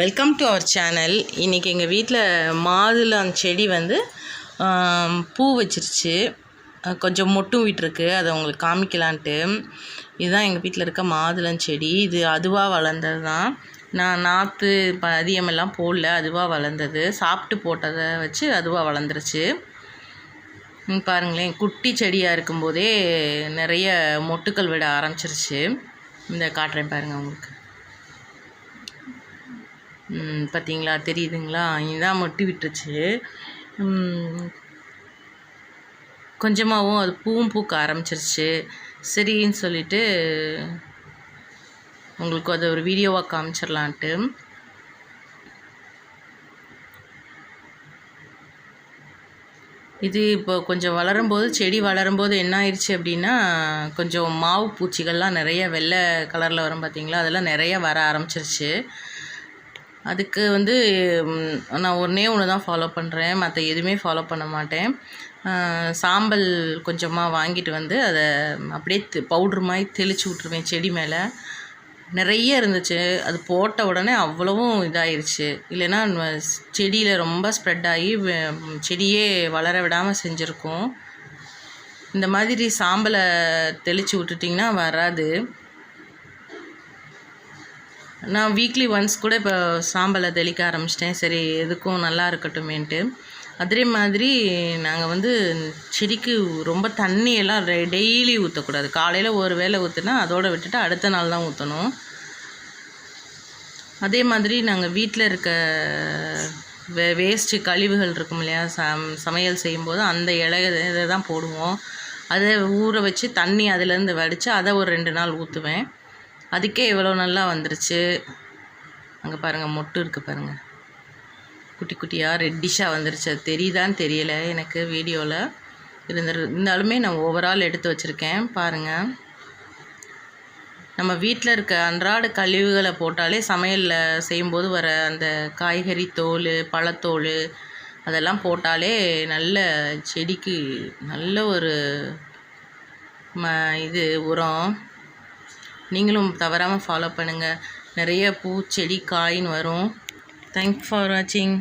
Welcome to our channel இன்றைக்கி எங்கள் வீட்டில் மாதுளம் செடி வந்து பூ வச்சிருச்சு. கொஞ்சம் மொட்டும் விட்டுருக்கு. அதை உங்களுக்கு காமிக்கலான்ட்டு. இதுதான் எங்கள் வீட்டில் இருக்க மாதுளம் செடி. இது அதுவாக வளர்ந்தது தான் நான் நாற்று பதியமெல்லாம் போடல. அதுவாக வளர்ந்தது. சாப்பிட்டு போட்டதை வச்சு அதுவாக வளர்ந்துருச்சு. பாருங்களேன். குட்டி செடியாக இருக்கும்போதே நிறைய மொட்டுக்கள் விட ஆரம்பிச்சிருச்சு. இந்த காட்டுறேன் பாருங்கள் உங்களுக்கு. பார்த்தீங்களா தெரியுதுங்களா? இதான் மொட்டி விட்டுருச்சு. கொஞ்சமாகவும் அது பூவும் பூக்க ஆரம்பிச்சிருச்சு. சரின்னு சொல்லிட்டு உங்களுக்கு அது ஒரு வீடியோவாக காமிச்சிடலான்ட்டு இது இப்போ கொஞ்சம் வளரும்போது செடி வளரும்போது என்ன ஆயிடுச்சு அப்படின்னா கொஞ்சம் மாவு பூச்சிகள்லாம் நிறைய வெள்ளை கலரில் வரும் பார்த்தீங்களா அதெல்லாம் நிறைய வர ஆரம்பிச்சிருச்சு. அதுக்கு வந்து நான் ஒன்றே ஒன்று தான் ஃபாலோ பண்ணுறேன் மற்ற எதுவுமே ஃபாலோ பண்ண மாட்டேன். சாம்பல் கொஞ்சமாக வாங்கிட்டு வந்து அதை அப்படியே பவுட்ரு மாதிரி தெளித்து விட்ருவேன் செடி மேலே. நிறைய இருந்துச்சு. அது போட்ட உடனே அவ்வளவும் இதாயிருச்சு. இல்லைன்னா செடியில் ரொம்ப ஸ்ப்ரெட் ஆகி செடியே வளர விடாமல் செஞ்சுருக்கும். இந்த மாதிரி சாம்பலை தெளித்து விட்டுட்டிங்கன்னா வராது. நான் வீக்லி ஒன்ஸ் கூட இப்போ சாம்பலை தெளிக்க ஆரம்பிச்சிட்டேன். சரி எதுக்கும் நல்லா இருக்கட்டுமேன்ட்டு. அதே மாதிரி நாங்கள் வந்து செடிக்கு ரொம்ப தண்ணியெல்லாம் டெய்லி ஊற்றக்கூடாது காலையில் ஒரு வேளை ஊற்றுனா அதோட விட்டுட்டு அடுத்த நாள் தான் ஊற்றணும் அதே மாதிரி நாங்கள் வீட்டில் இருக்க வே வேஸ்ட்டு கழிவுகள் இருக்கும் இல்லையா? சம் சமையல் செய்யும்போது அந்த இலை இதை தான் போடுவோம். அதை ஊற வச்சு தண்ணி அதுலேருந்து வடித்து அதை ஒரு ரெண்டு நாள் ஊற்றுவேன் அதுக்கே இவ்வளோ நல்லா வந்துருச்சு. அங்கே பாருங்கள் மொட்டு இருக்குது பாருங்கள் குட்டி குட்டியாக ரெட்டிஷாக வந்துருச்சு. அது தெரியுதான்னு தெரியல. எனக்கு வீடியோவில் இருந்த இருந்தாலுமே நான் ஓவரால் எடுத்து வச்சுருக்கேன். பாருங்கள் நம்ம வீட்டில் இருக்க அன்றாட கழிவுகளை போட்டாலே சமையலில் செய்யும்போது வர அந்த காய்கறி தோல் பழத்தோல் அதெல்லாம் போட்டாலே நல்ல செடிக்கு நல்ல ஒரு ம இது உரம் நீங்களும் தவறாமல் ஃபாலோ பண்ணுங்கள் நிறைய பூ செடி காயின்னு வரும். தேங்க்ஸ் ஃபார் வாட்சிங்